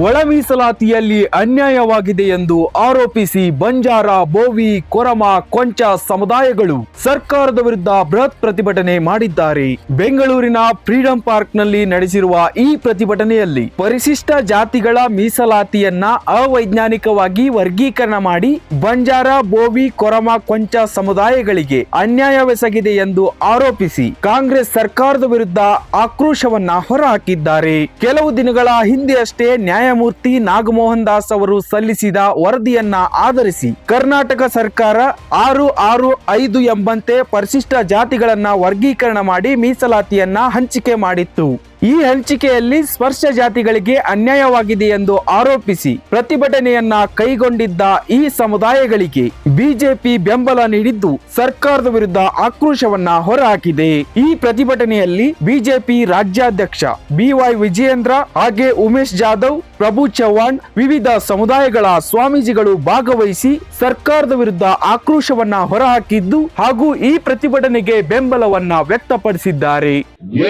ಒಳ ಮೀಸಲಾತಿಯಲ್ಲಿ ಅನ್ಯಾಯವಾಗಿದೆ ಎಂದು ಆರೋಪಿಸಿ ಬಂಜಾರ, ಬೋವಿ, ಕೊರಮ, ಕೊಂಚ ಸಮುದಾಯಗಳು ಸರ್ಕಾರದ ವಿರುದ್ಧ ಬೃಹತ್ ಪ್ರತಿಭಟನೆ ಮಾಡಿದ್ದಾರೆ. ಬೆಂಗಳೂರಿನ ಫ್ರೀಡಂ ಪಾರ್ಕ್ನಲ್ಲಿ ನಡೆಸಿರುವ ಈ ಪ್ರತಿಭಟನೆಯಲ್ಲಿ ಪರಿಶಿಷ್ಟ ಜಾತಿಗಳ ಮೀಸಲಾತಿಯನ್ನ ಅವೈಜ್ಞಾನಿಕವಾಗಿ ವರ್ಗೀಕರಣ ಮಾಡಿ ಬಂಜಾರ, ಬೋವಿ, ಕೊರಮ, ಕೊಂಚ ಸಮುದಾಯಗಳಿಗೆ ಅನ್ಯಾಯವೆಸಗಿದೆ ಎಂದು ಆರೋಪಿಸಿ ಕಾಂಗ್ರೆಸ್ ಸರ್ಕಾರದ ವಿರುದ್ಧ ಆಕ್ರೋಶವನ್ನ ಹೊರಹಾಕಿದ್ದಾರೆ. ಕೆಲವು ದಿನಗಳ ಹಿಂದೆ ಅಷ್ಟೇ ನ್ಯಾಯಮೂರ್ತಿ ನಾಗಮೋಹನ್ ದಾಸ್ ಅವರು ಸಲ್ಲಿಸಿದ ವರದಿಯನ್ನ ಆಧರಿಸಿ ಕರ್ನಾಟಕ ಸರ್ಕಾರ ಆರು ಆರು ಐದು ಎಂಬಂತೆ ಪರಿಶಿಷ್ಟ ಜಾತಿಗಳನ್ನ ವರ್ಗೀಕರಣ ಮಾಡಿ ಮೀಸಲಾತಿಯನ್ನ ಹಂಚಿಕೆ ಮಾಡಿತ್ತು. ಈ ಹಂಚಿಕೆಯಲ್ಲಿ ಸ್ಪರ್ಶ ಜಾತಿಗಳಿಗೆ ಅನ್ಯಾಯವಾಗಿದೆ ಎಂದು ಆರೋಪಿಸಿ ಪ್ರತಿಭಟನೆಯನ್ನ ಕೈಗೊಂಡಿದ್ದ ಈ ಸಮುದಾಯಗಳಿಗೆ ಬಿಜೆಪಿ ಬೆಂಬಲ ನೀಡಿದ್ದು ಸರ್ಕಾರದ ವಿರುದ್ಧ ಆಕ್ರೋಶವನ್ನ ಹೊರಹಾಕಿದೆ. ಈ ಪ್ರತಿಭಟನೆಯಲ್ಲಿ ಬಿಜೆಪಿ ರಾಜ್ಯಾಧ್ಯಕ್ಷ ಬಿವೈ ವಿಜಯೇಂದ್ರ ಹಾಗೆ ಉಮೇಶ್ ಜಾಧವ್ ಪ್ರಭು ಚವ್ಹಾಣ್ ವಿವಿಧ ಸಮುದಾಯಗಳ ಸ್ವಾಮೀಜಿಗಳು ಭಾಗವಹಿಸಿ ಸರ್ಕಾರದ ವಿರುದ್ಧ ಆಕ್ರೋಶವನ್ನ ಹೊರಹಾಕಿದ್ದು ಹಾಗೂ ಈ ಪ್ರತಿಭಟನೆಗೆ ಬೆಂಬಲವನ್ನ ವ್ಯಕ್ತಪಡಿಸಿದ್ದಾರೆ.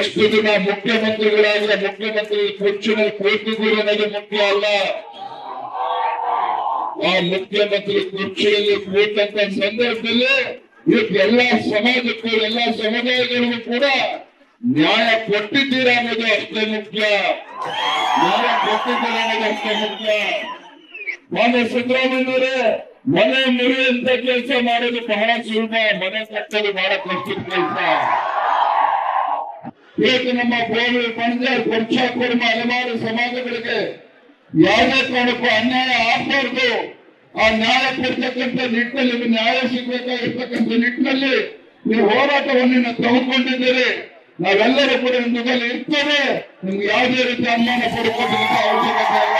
ಎಷ್ಟು ದಿನ ಮುಖ್ಯಮಂತ್ರಿ ಎಲ್ಲಾ ಸಮುದಾಯಗಳಿಗೂ ಕೂಡ ನ್ಯಾಯ ಕೊಟ್ಟಿದ್ದೀರಾ ಅನ್ನೋದು ಅಷ್ಟೇ ಮುಖ್ಯ. ಅನ್ನೋದು ಅಷ್ಟೇ ಮುಖ್ಯ ಮಾನ್ಯ ಸಿದ್ದರಾಮಯ್ಯನವರೇ ಮನೆ ಮುರಿಯುವಂತ ಕೆಲಸ ಮಾಡೋದು ಬಹಳ ಸುಲಭ. ಮನೆ ಕಟ್ಟಲು ಬಹಳ ಕಷ್ಟದ ಕೆಲಸ. ಇವತ್ತು ನಮ್ಮ ಪ್ರೇಮಿ ಪಂಚಾಯತ್ ಪಂಚ ಕುಟುಂಬ ಹಲವಾರು ಸಮಾಜಗಳಿಗೆ ಯಾವುದೇ ಕಾರಣಕ್ಕೂ ಅನ್ಯಾಯ ಆಗ್ಬಾರ್ದು. ಆ ನ್ಯಾಯ ಕೊಡ್ತಕ್ಕಂಥ ನಿಟ್ಟಿನಲ್ಲಿ ನ್ಯಾಯ ಸಿಗ್ಬೇಕಾಗಿರ್ತಕ್ಕಂಥ ನಿಟ್ಟಿನಲ್ಲಿ ನೀವು ಹೋರಾಟವನ್ನು ತಗೊಂಡಿದ್ದೀರಿ ನಾವೆಲ್ಲರೂ ಕೂಡ ನಿಮ್ಮ ಜೊತೆಲಿ ಇರ್ತೇವೆ ನಿಮ್ಗೆ ಯಾವುದೇ ರೀತಿ ಅನುಮಾನ ಪಡ್ಕೋಬೇಕಾದ ಅವಶ್ಯಕತೆ ಇಲ್ಲ